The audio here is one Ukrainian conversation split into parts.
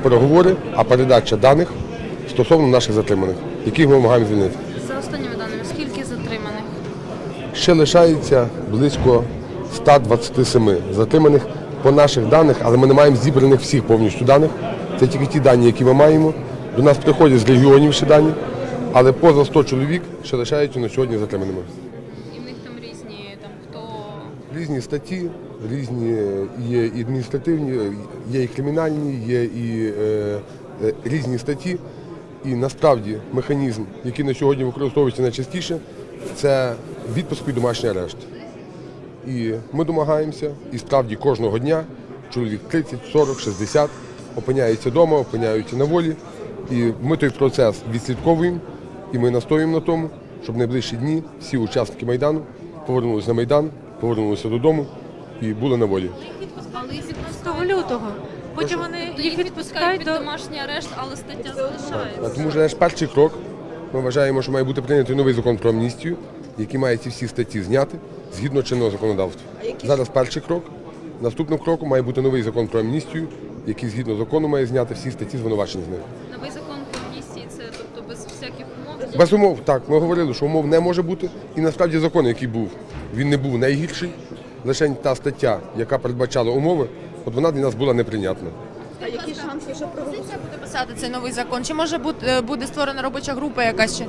переговори, а передача даних стосовно наших затриманих, яких ми вимагаємо звільнити. За останніми даними, скільки затриманих? Ще лишається близько 127 затриманих по наших даних, але ми не маємо зібраних всіх повністю даних. Це тільки ті дані, які ми маємо. До нас приходять з регіонів ще дані, але поза 100 чоловік ще лишаються на сьогодні затриманими. Різні статті, різні є і адміністративні, є і кримінальні, є і е, е, різні статті. І насправді механізм, який на сьогодні використовується найчастіше, це відпуск і домашній арешт. І ми домагаємося, і справді кожного дня чоловік 30, 40, 60 опиняються вдома, опиняються на волі. І ми той процес відслідковуємо, і ми настоюємо на тому, щоб в найближчі дні всі учасники Майдану повернулися на Майдан, повернулися додому і були на волі. але їх 15 лютого. Потім вони їх відпускають під до домашній арешт, але стаття залишається. Тому що наш перший крок. Ми вважаємо, що має бути прийнятий новий закон про амністію, який має ці всі статті зняти згідно чинного законодавства. Зараз перший крок. Наступним кроком має бути новий закон про амністію, який згідно закону має зняти всі статті звинувачень з них. Новий закон про амністії, це тобто без всяких. Без умов, так, ми говорили, що умов не може бути. І насправді закон, який був, він не був найгірший. Лише та стаття, яка передбачала умови, от вона для нас була неприйнятна. А які шанси, що проголосують? буде писати цей новий закон? Чи може бути буде створена робоча група якась ще?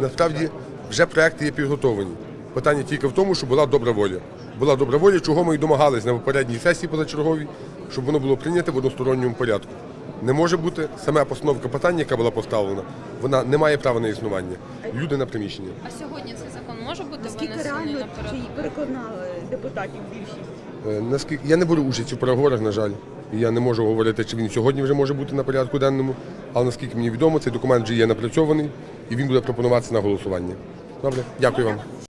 Насправді вже проекти є підготовлені. Питання тільки в тому, щоб була добра воля. Була добра воля, чого ми і домагались на попередній сесії позачерговій, щоб воно було прийнято в односторонньому порядку. Не може бути саме постановка питання, яка була поставлена, вона не має права на існування. Люди на приміщенні. А сьогодні цей закон може бути винесений реально наперед? чи переконали депутатів більшість? Е, Наскільки я не беру участь у переговорах, на жаль, і я не можу говорити, чи він сьогодні вже може бути на порядку денному. Але наскільки мені відомо, цей документ вже є напрацьований і він буде пропонуватися на голосування. Добре, дякую вам.